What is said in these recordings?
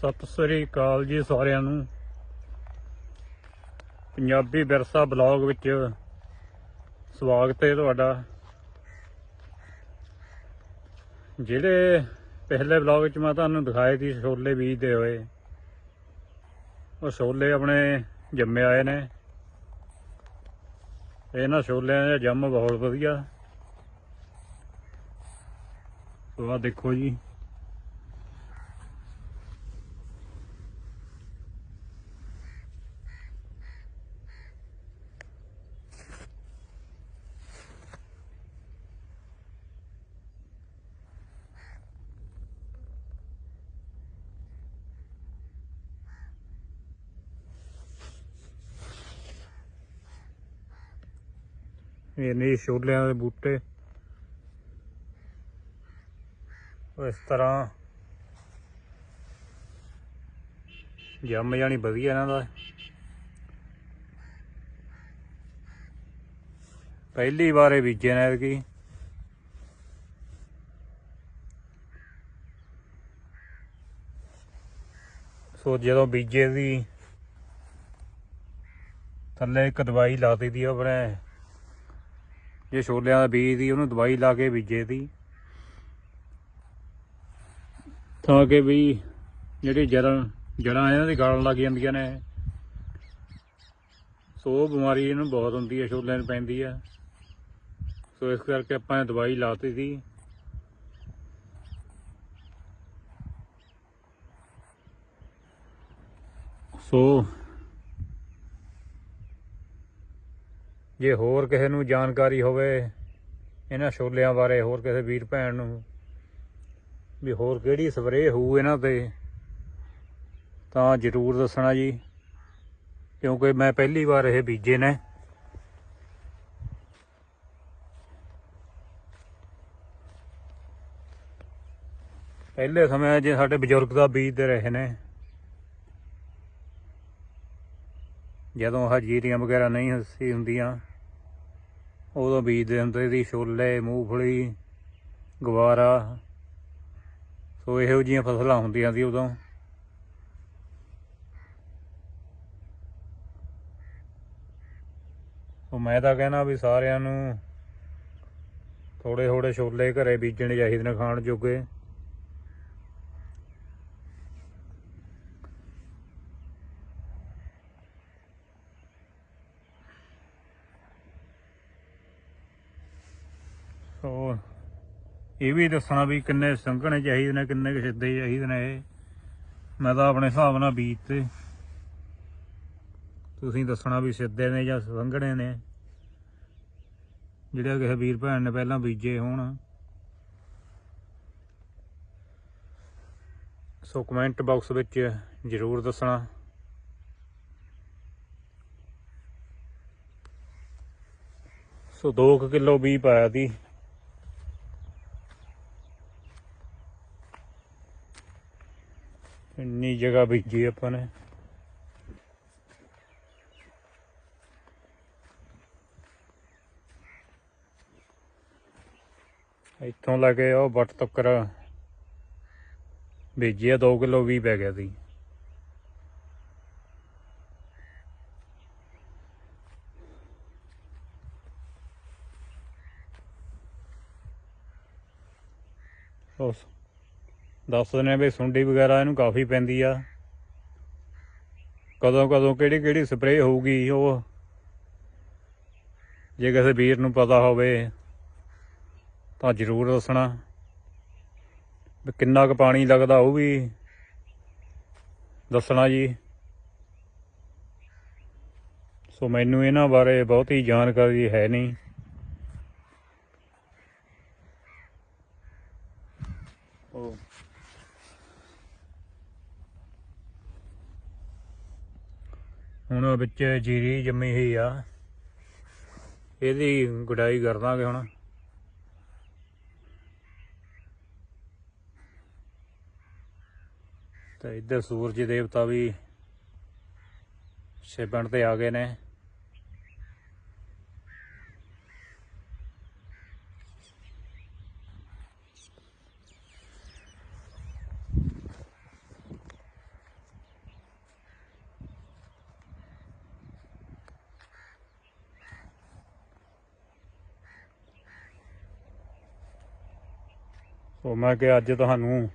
ਸਤਿ ਸ੍ਰੀ ਅਕਾਲ ਜੀ ਸਾਰਿਆਂ ਨੂੰ। ਪੰਜਾਬੀ ਵਿਰਸਾ ਬਲੌਗ ਵਿੱਚ ਸਵਾਗਤ ਹੈ ਤੁਹਾਡਾ। ਜਿਹੜੇ ਪਿਛਲੇ ਬਲੌਗ ਵਿੱਚ ਮੈਂ ਤੁਹਾਨੂੰ ਦਿਖਾਏ ਸੀ ਛੋਲੇ ਬੀਜਦੇ ਹੋਏ, ਉਹ ਛੋਲੇ ਆਪਣੇ ਜੰਮੇ ਆਏ ਨੇ। ਇਹਨਾਂ ਛੋਲਿਆਂ ਦਾ ਜੰਮ ਬਹੁਤ ਵਧੀਆ। ਸੋ ਆਹ ਦੇਖੋ ਜੀ। ਇਹ ਛੋਲਿਆਂ ਦੇ ਬੂਟੇ। ਇਸ ਤਰ੍ਹਾਂ। ਜੰਮ ਜਾਣੀ ਵਧੀਆ ਇਹਨਾਂ ਦਾ। ਪਹਿਲੀ ਵਾਰੇ ਬੀਜੇ ਨੇ ਐਤਕੀ। ਸੋ ਜਦੋਂ ਬੀਜੇ ਦੀ ਥੱਲੇ ਇੱਕ ਦਵਾਈ ਲਾ ਦਿੱਤੀ ਦੀ ਆਪਣੇ ਜੇ ਛੋਲਿਆਂ ਦਾ ਬੀਜ ਦੀ, ਉਹਨੂੰ ਦਵਾਈ ਲਾ ਕੇ ਬੀਜੇ ਦੀ। ਤਾਂ ਕਿ ਵੀ ਜਿਹੜੀ ਜੜਾਂ ਜੜਾਂ ਇਹਨਾਂ ਦੀ ਗਲਣ ਲੱਗ ਜਾਂਦੀਆਂ ਨੇ। ਸੋ ਉਹ ਬਿਮਾਰੀ ਇਹਨੂੰ ਬਹੁਤ ਹੁੰਦੀ ਹੈ, ਛੋਲਿਆਂ ਨੂੰ ਪੈਂਦੀ ਹੈ। ਸੋ ਇਸ ਕਰਕੇ ਆਪਾਂ ਦਵਾਈ ਲਾਤੀ ਸੀ। ਸੋ ਜੇ ਹੋਰ ਕਿਸੇ ਨੂੰ ਜਾਣਕਾਰੀ ਹੋਵੇ, ਇਹਨਾਂ ਛੋਲਿਆਂ ਬਾਰੇ, ਹੋਰ ਕਿਸੇ ਵੀਰ ਭੈਣ ਨੂੰ, ਵੀ ਹੋਰ ਕਿਹੜੀ ਸਪਰੇਅ ਹੋਊ ਇਹਨਾਂ ਤੇ, ਤਾਂ ਜਰੂਰ ਦੱਸਣਾ ਜੀ। ਕਿਉਂਕਿ ਮੈਂ ਪਹਿਲੀ ਵਾਰ ਇਹ ਬੀਜੇ ਨੇ। ਪਹਿਲੇ ਸਮੇਂ ਜੇ ਸਾਡੇ ਬਜ਼ੁਰਗ ਦਾ ਬੀਜਦੇ ਰਹੇ ਨੇ। ਜਦੋਂ ਹਜੀਰੀਆਂ ਵਗੈਰਾ ਨਹੀਂ ਸੀ ਹੁੰਦੀਆਂ ਉਦੋਂ ਬੀਜਦੇ ਹੁੰਦੇ ਸੀ ਛੋਲੇ, ਮੂੰਗਫਲੀ, ਗਵਾਰਾ। ਸੋ ਇਹੋ ਜਿਹੀਆਂ ਫਸਲਾਂ ਹੁੰਦੀਆਂ ਸੀ ਉਦੋਂ। ਸੋ ਮੈਂ ਤਾਂ ਕਹਿਣਾ ਵੀ ਸਾਰਿਆਂ ਨੂੰ ਥੋੜੇ ਥੋੜੇ ਛੋਲੇ ਘਰੇ ਬੀਜਣੇ ਚਾਹੀਦੇ ਨੇ ਖਾਣ ਜੋਗੇ। ਸੋ ਇਹ ਵੀ ਦੱਸਣਾ ਵੀ ਕਿੰਨੇ ਸੰਘਣੇ ਚਾਹੀਦੇ ਨੇ, ਕਿੰਨੇ ਕੁ ਸਿੱਧੇ ਚਾਹੀਦੇ ਨੇ ਇਹ। ਮੈਂ ਤਾਂ ਆਪਣੇ ਹਿਸਾਬ ਨਾਲ ਬੀਜ ਤੇ ਤੁਸੀਂ ਦੱਸਣਾ ਵੀ ਸਿੱਧੇ ਨੇ ਜਾਂ ਸੰਘਣੇ ਨੇ। ਜਿਹੜੇ ਕਿਸੇ ਵੀਰ ਭੈਣ ਨੇ ਪਹਿਲਾਂ ਬੀਜੇ ਹੋਣ। ਸੋ ਕਮੈਂਟ ਬਾਕਸ ਵਿੱਚ ਜਰੂਰ ਦੱਸਣਾ। ਸੋ 2 ਕਿਲੋ ਬੀ ਪਾਇਆ ਦੀ ਜਗ੍ਹਾ ਬੀਜੀ ਆਪਾਂ ਨੇ। ਇੱਥੋਂ ਲੈ ਕੇ ਉਹ ਵੱਟ ਤੱਕਰ ਬੀਜੀ ਆ 2 ਕਿਲੋ ਵੀ ਪੈ ਗਿਆ ਸੀ। ਉਸ ਦੱਸਦੇ ਨੇ ਵੀ ਸੁੰਡੀ ਵਗੈਰਾ ਇਹਨੂੰ ਕਾਫੀ ਪੈਂਦੀ ਆ। ਕਦੋਂ ਕਦੋਂ ਕਿਹੜੀ ਕਿਹੜੀ ਸਪਰੇਅ ਹੋਊਗੀ ਉਹ। ਜੇ ਕਿਸੇ ਵੀਰ ਨੂੰ ਪਤਾ ਹੋਵੇ ਤਾਂ ਜ਼ਰੂਰ ਦੱਸਣਾ। ਵੀ ਕਿੰਨਾ ਕੁ ਪਾਣੀ ਲੱਗਦਾ ਉਹ ਵੀ ਦੱਸਣਾ ਜੀ। ਸੋ ਮੈਨੂੰ ਇਹਨਾਂ ਬਾਰੇ ਬਹੁਤੀ ਜਾਣਕਾਰੀ ਹੈ ਨਹੀਂ। ਹੁਣ ਵਿੱਚ ਜੀਰੀ ਜੰਮੀ ਹੋਈ ਆ। ਇਹਦੀ ਗੁਡਾਈ ਕਰ ਦਾਂਗੇ ਹੁਣ। ਤੇ ਇੱਧਰ ਸੂਰਜ ਦੇਵਤਾ ਵੀ ਛਿਪਣ ਤੇ ਆ ਗਏ ਨੇ। ਸੋ ਮੈਂ ਕਿ ਅੱਜ ਤੁਹਾਨੂੰ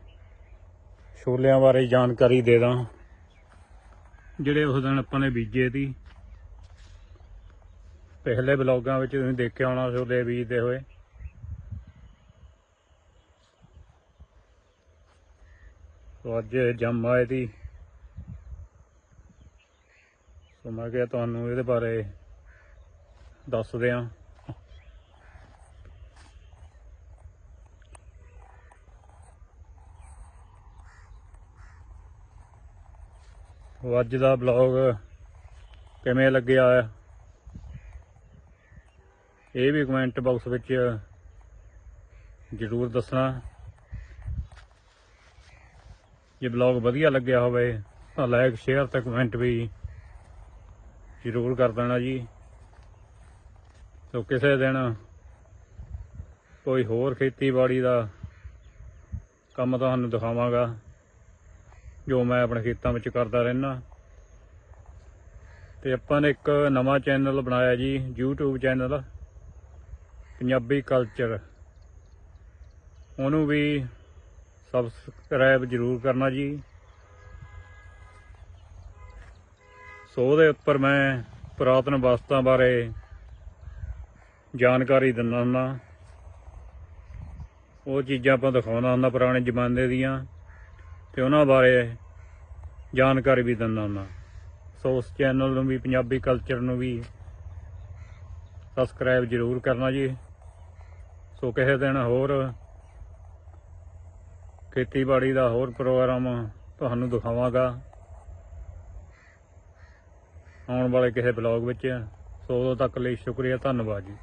ਛੋਲਿਆਂ ਬਾਰੇ ਜਾਣਕਾਰੀ ਦੇ ਦਾਂ। ਜਿਹੜੇ ਉਸ ਦਿਨ ਆਪਾਂ ਨੇ ਬੀਜੇ ਸੀ। ਪਿਛਲੇ ਬਲੌਗਾਂ ਵਿੱਚ ਤੁਸੀਂ ਦੇਖਿਆ ਹੋਣਾ ਛੋਲੇ ਬੀਜਦੇ ਹੋਏ। ਸੋ ਅੱਜ ਜੰਮ ਆਏ ਦੀ ਸੋ ਮੈਂ ਕਿਹਾ ਤੁਹਾਨੂੰ ਇਹਦੇ ਬਾਰੇ ਦੱਸ ਦਿਆਂ। ਅੱਜ ਦਾ ਬਲੌਗ ਕਿਵੇਂ ਲੱਗਿਆ? ਇਹ ਵੀ ਕਮੈਂਟ ਬਾਕਸ ਵਿੱਚ ਜ਼ਰੂਰ ਦੱਸਣਾ। ਜੇ ਬਲੌਗ ਵਧੀਆ ਲੱਗਿਆ ਹੋਵੇ ਤਾਂ ਲਾਈਕ ਸ਼ੇਅਰ ਤੇ ਕਮੈਂਟ ਵੀ ਜ਼ਰੂਰ ਕਰ ਦੇਣਾ ਜੀ। ਸੋ ਕਿਸੇ ਦਿਨ ਕੋਈ ਹੋਰ ਖੇਤੀਬਾੜੀ ਦਾ ਕੰਮ ਤੁਹਾਨੂੰ ਦਿਖਾਵਾਂਗਾ। ਜੋ ਮੈਂ ਆਪਣੇ ਖੇਤਾਂ ਵਿੱਚ ਕਰਦਾ ਰਹਿਣਾ ਤੇ ਆਪਾਂ ਨੇ ਇੱਕ ਨਵਾਂ ਚੈਨਲ ਬਣਾਇਆ ਜੀ, YouTube ਚੈਨਲ, ਪੰਜਾਬੀ ਕਲਚਰ ਉਹਨੂੰ ਵੀ ਸਬਸਕ੍ਰਾਈਬ ਜ਼ਰੂਰ ਕਰਨਾ ਜੀ। ਸੋ ਉਹਦੇ ਉੱਪਰ ਮੈਂ ਪੁਰਾਤਨ ਵਸਤਾਂ ਬਾਰੇ ਜਾਣਕਾਰੀ ਦਿੰਦਾ ਹੁੰਦਾ ਉਹ ਚੀਜ਼ਾਂ ਆਪਾਂ ਦਿਖਾਉਂਦਾ ਹੁੰਦਾ ਪੁਰਾਣੇ ਜ਼ਮਾਨੇ ਦੀਆਂ। ਤੇ ਉਹਨਾਂ ਬਾਰੇ ਜਾਣਕਾਰੀ ਵੀ ਦਿੰਦਾ ਹੁੰਦਾ। ਸੋ ਉਸ ਚੈਨਲ ਨੂੰ ਵੀ, ਪੰਜਾਬੀ ਕਲਚਰ ਨੂੰ ਵੀ ਸਬਸਕ੍ਰਾਈਬ ਜ਼ਰੂਰ ਕਰਨਾ ਜੀ। ਸੋ ਕਿਸੇ ਦਿਨ ਹੋਰ ਖੇਤੀਬਾੜੀ ਦਾ ਹੋਰ ਪ੍ਰੋਗਰਾਮ ਤੁਹਾਨੂੰ ਦਿਖਾਵਾਂਗਾ। ਆਉਣ ਵਾਲੇ ਕਿਸੇ ਬਲੌਗ ਵਿੱਚ। ਸੋ ਉਦੋਂ ਤੱਕ ਲਈ ਸ਼ੁਕਰੀਆ, ਧੰਨਵਾਦ ਜੀ।